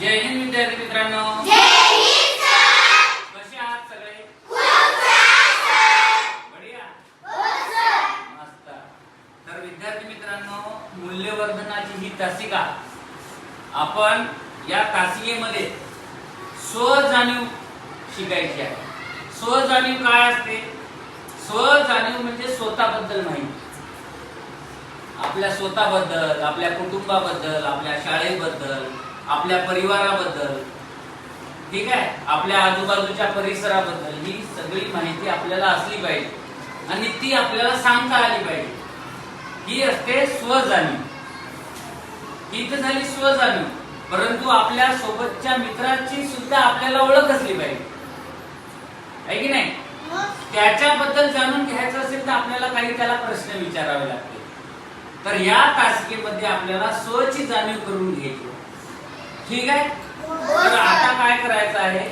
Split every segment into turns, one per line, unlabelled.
जय हिंद विद्यार्थी मित्रांनो. कसे आहात सगळे? बढिया. मस्त. तर विद्यार्थी मित्रांनो मूल्यवर्धनाची ही तासिका. आपण या तासिकेमध्ये स्वजाणीव शिकायची आहे. स्वजाणीव काय असते? स्वजाणीव म्हणजे स्वतःबद्दल माहिती. आपल्या स्वतःबद्दल आपल्या कुटुंबाबद्दल आपल्या शाळेबद्दल आपल्या परिवाराबद्दल ठीक आहे? आपल्या आजूबाजूच्या परिसराबद्दल ही सगळी माहिती आपल्याला असली पाहिजे. आणि ती आपल्याला सांगता आली पाहिजे. ही असते स्वजाणीव ही तर झाली स्वजाणीव परंतु आपल्या सोबतच्या मित्राची सुद्धा आपल्याला ओळख असली पाहिजे. आहे की नाही? त्याच्याबद्दल जाणून घ्यायचं असेल तर आपल्याला काही त्याला प्रश्न विचारावे लागतील. तर या तासिकेमध्ये आपल्याला स्वची जाणीव करून घ्यायची ठीक आहे? तर आता काय करायचं आहे?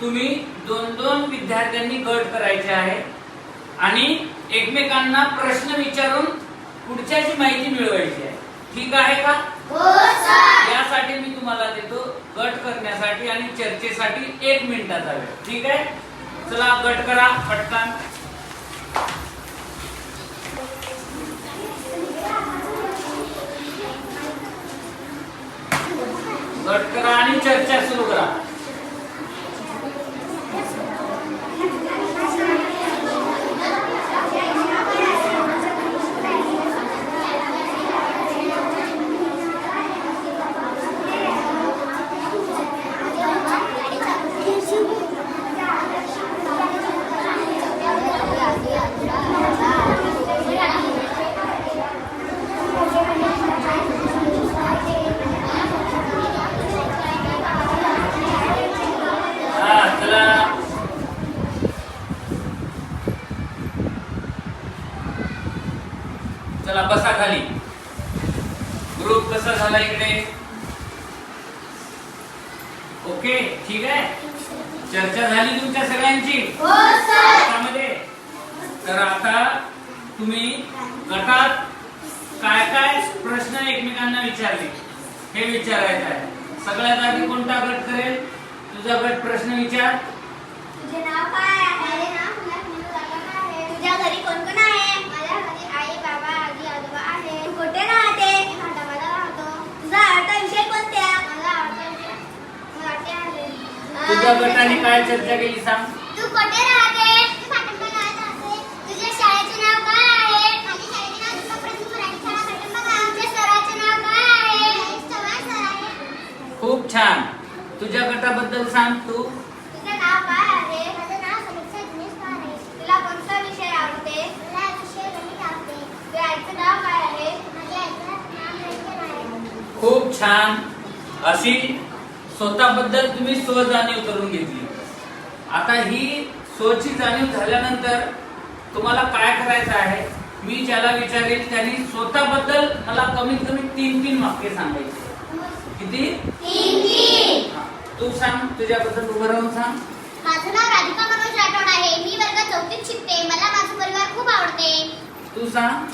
तुम्ही दोन दोन विद्यार्थ्यांनी गट करायचे आहे आणि एकमेकांना प्रश्न विचारून पुढच्याची माहिती मिळवायची आहे. ठीक आहे का? यासाठी मी तुम्हाला देतो गट करण्यासाठी आणि चर्चेसाठी एक मिनिटाचा वेळ. ठीक आहे? चला गट करा पटकन. गट करा आणि चर्चा सुरू करा. चला बसा खाली. ग्रुप कसा झाला इकडे? ओके ठीक आहे? चर्चा झाली तुमच्या सगळ्यांची? गटामध्ये तर आता तुम्ही गटात काय काय प्रश्न एकमेकांना विचारले हे विचारायचं आहे. सगळ्यात आधी कोणता गट करेल? तुझा गट प्रश्न विचार.
तुझे नाव काय आहे तुझ्या घरी कोण कोण आहे माझ्या घरी आई बाबा आजी आजोबा आहे तू कुठे राहते मी भाटापाडा राहतो तुझा आवडता विषय कोणता माझा आवडता विषय मराठी आहे
तुझ्या गटाने काय चर्चा केली सांग.
तू कुठे राहते? मी भाटापाडा राहते. तुझ्या शाळेचे नाव काय आहे? माझ्या शाळेचे नाव दुर्गाप्रतिम मराठी शाळा भाटापाडा तुझ्या सराचे नाव काय आहे? चव्हाण सर आहे.
खूप छान. तुझ्या गटाबद्दल सांग तू.
तुझं नाव काय आहे? माझं नाव समीक्षा दिनेश पारे तुला कोणता विषय आवडते? मला विषय गणित आवडते. तुझ्या आईचं नाव काय आहे? माझ्या आईचं नाव
खूप छान. अशी स्वतःबद्दल तुम्ही स्वजाणीव करून घेतली. आता ही स्वची जाणीव झाल्यानंतर तुम्हाला काय करायचं आहे? मी ज्याला विचारेल त्यांनी स्वतःबद्दल मला कमीत कमी तीन तीन वाक्य सांगायचे. किती. तू सांग तुझ्याबद्दल उभं राहून सांग.
माझं नाव राधिका मनोज राठोड आहे. मी वर्गात चौथीत शिकते. मला माझं परिवार खूप आवडते.
तू सांग.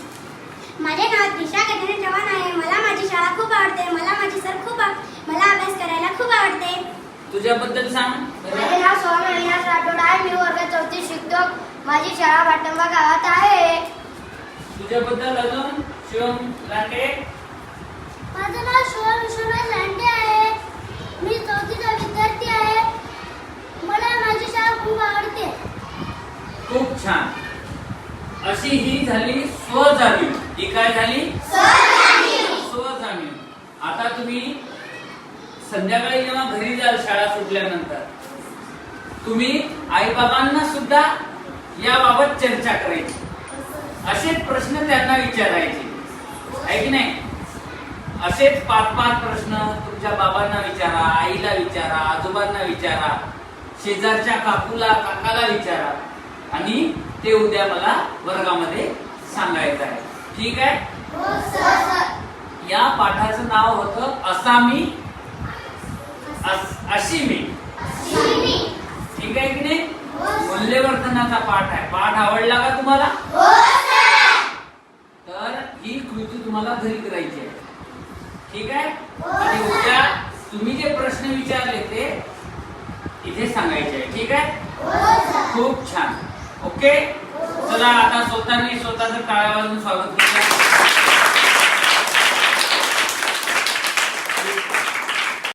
माझे नाव दिशा गजानन चव्हाण आहे. मला माझी शाळा खूप आवडते. मला माझी सर खूप आव- मला अभ्यास करायला खूप आवडते.
तुझ्याबद्दल सांग.
माझे नाव सोहम अविनाश राठोड आहे. मी वर्गात चौथीत शिकतो. माझी शाळा वाटंबा गावात आहे.
तुझ्याबद्दल अजून? शिवम लांडे
माझं नाव सोहम विश्वनाथ लांडे आहे. मी चौथीचा विद्यार्थी आहे. मला माझी शाळा खूप आवडते.
खूप छान. अशी ही झाली स्वजाणीव ही काय झाली? स्वजाणीव आता तुम्ही संध्याकाळी जेव्हा घरी जाल शाळा सुटल्यानंतर तुम्ही आई बाबांना सुद्धा याबाबत चर्चा करायची. असेच प्रश्न त्यांना विचारायचे. आहे की नाही? असेच पाच पाच प्रश्न तुमच्या बाबांना विचारा आईला विचारा आजोबांना विचारा शेजारच्या काकूला काकाला विचारा आणि ते उद्या मला वर्गामध्ये सांगायचं आहे. ठीक आहे? या पाठाचं नाव होतं असामी अस- अशी मी. ठीक आहे की नाही? मूल्यवर्धनाचा पाठ आहे. पाठ आवडला का तुम्हाला? तर ही कृती तुम्हाला घरी करायची आहे. ठीक आहे? आणि उद्या तुम्ही जे प्रश्न विचारले ते इथे सांगायचे आहे. ठीक आहे?
हो
खूप छान. ओके? चला आता स्वतःने स्वतःचं टाळ्या वाजून स्वागत करूया.